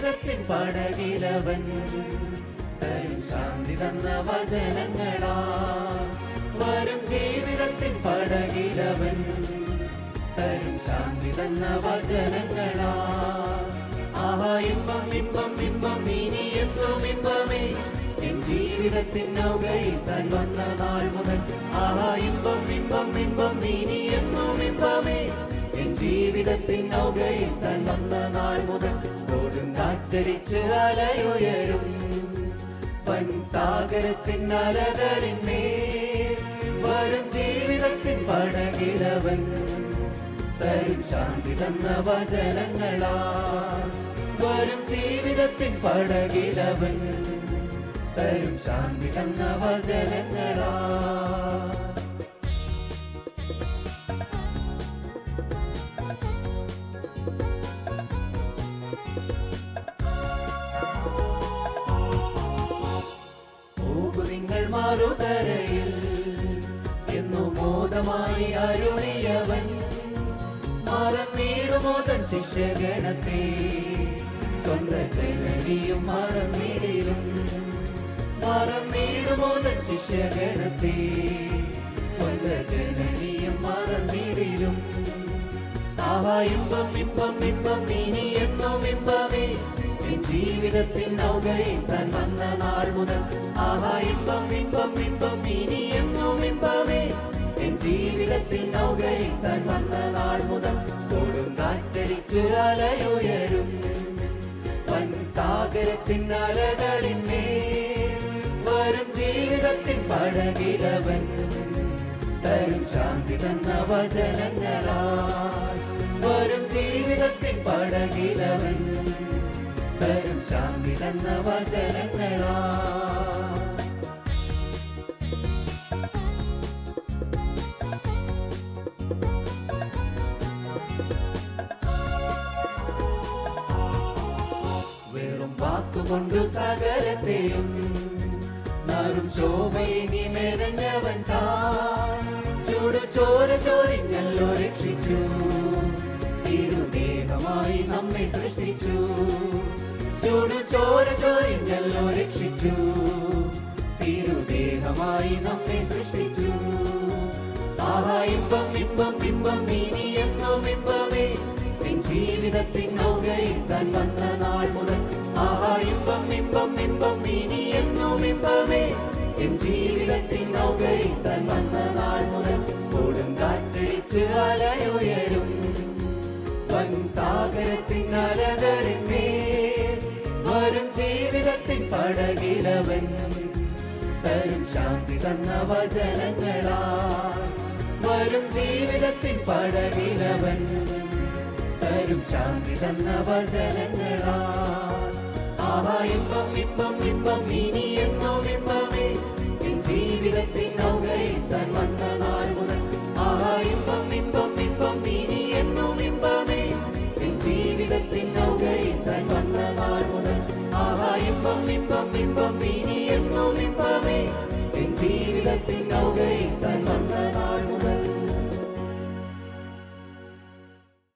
ജീവിതത്തിൻ പടകിലവൻ. തരും ശാന്തി തന്ന വചനങ്ങളാ. വരും ജീവിതത്തിൻ പടകിലവൻ. തരും ശാന്തി തന്ന വചനങ്ങളാ. ആഹാ ഇമ്പം ഇമ്പം ഇമ്പം ഇനി എത്തും ഇമ്പമേ. എൻ ജീവിതത്തിൻ നൗകയിൽ താൻ വന്ന നാൾ മുതൽ. ആഹാ ഇമ്പം ഇമ്പം ഇമ്പം ഇനി എന്നും ഇമ്പമേ. എൻ ജീവിതത്തിൻ നൗകയിൽ കാറ്റടിച്ച് അലയുയരും. വൻ സാഗരത്തിൻ അലകളിന്മേൽ വരും ജീവിതത്തിൻ പടകിലവൻ തരും ശാന്തി തന്ന വചനങ്ങളാ വരും ജീവിതത്തിൻ പടകിലവൻ തരും ശാന്തി തന്ന വചനങ്ങളാ മറുകരയിൽ എന്നു മോദമായി അരുളിയവൻ. മറന്നിടുമോ ശിഷ്യഗണത്തെ സ്വന്ത ജനനിയും മറന്നിടിലും. മറന്നിടുമോ ശിഷ്യഗണത്തെ സ്വന്ത ജനനിയും മറന്നിടിലും. ആഹാ ഇമ്പം ഇമ്പം എൻ ജീവിതത്തിൻ നൗകയിൽ താൻ വന്ന നാൾ മുതൽ ആഹാ ഇമ്പം ഇമ്പം ഇമ്പം ഇനി എന്നും ഇമ്പമേ. എൻ ജീവിതത്തിൻ നൗകയിൽ താൻ വന്ന നാൾ മുതൽ കൊടും കാറ്റടിച്ചു അലയുയരും. വൻ സാഗരത്തിൻ അലകളിന്മേ വരും ജീവിതത്തിൻ പഴകിലവൻ തരും ശാന്തി തന്ന വചനങ്ങളാൽ വരും ജീവിതത്തിൻ പടകിലവൻ. തരും ശാന്തി തന്ന വചനങ്ങളാൽ വെറും വാക്കുകൊണ്ടു സകലത്തെയും നാടും ശോഭയിനി മെനഞ്ഞവൻ താൻ. ചൂട് ചോര ചോരിഞ്ഞല്ലോ രക്ഷിച്ചു. തിരുദേഹമായി നമ്മെ സൃഷ്ടിച്ചു. ചൂട് ചോര ചോരിഞ്ഞല്ലോ രക്ഷിച്ചു. തിരുദേഹമായി നമ്മെ സൃഷ്ടിച്ചു. ആഹാ ഇമ്പം ഇമ്പം ഇമ്പം ഇനി എന്നും ഇമ്പമേ. നിൻ ജീവിതത്തിൻ നൗകയിൽ താൻ വന്ന നാൾ മുതൽ ആഹാ ഇമ്പം ഇമ്പം ഇമ്പം ഇനി എന്നും ഇമ്പമേ. എൻ ജീവിതത്തിൻ നൗകയിൽ താൻ വന്ന നാൾ മുതൽ കൂടും കാറ്റടിച്ച് അലയുയരും. വൻ സാഗരത്തിൻ അലകളിന്മേൽ വരും ജീവിതത്തിൻ പടകിലവൻ തരും ശാന്തി തന്ന വചനങ്ങളാ. വരും ജീവിതത്തിൻ പടകിലവൻ തരും ശാന്തി തന്ന വചനങ്ങളാ. ആഹാ ഇമ്പം ഇമ്പം ഇമ്പം ഇനി എന്നോ ഇമ്പമേ. ജീവിതത്തിൻ നൗകയിൽ ഇമ്പം ഇമ്പം ഇമ്പം ഇനി എന്നും ഇമ്പമേ എൻ ജീവിതത്തിൻ നൗകയിൽ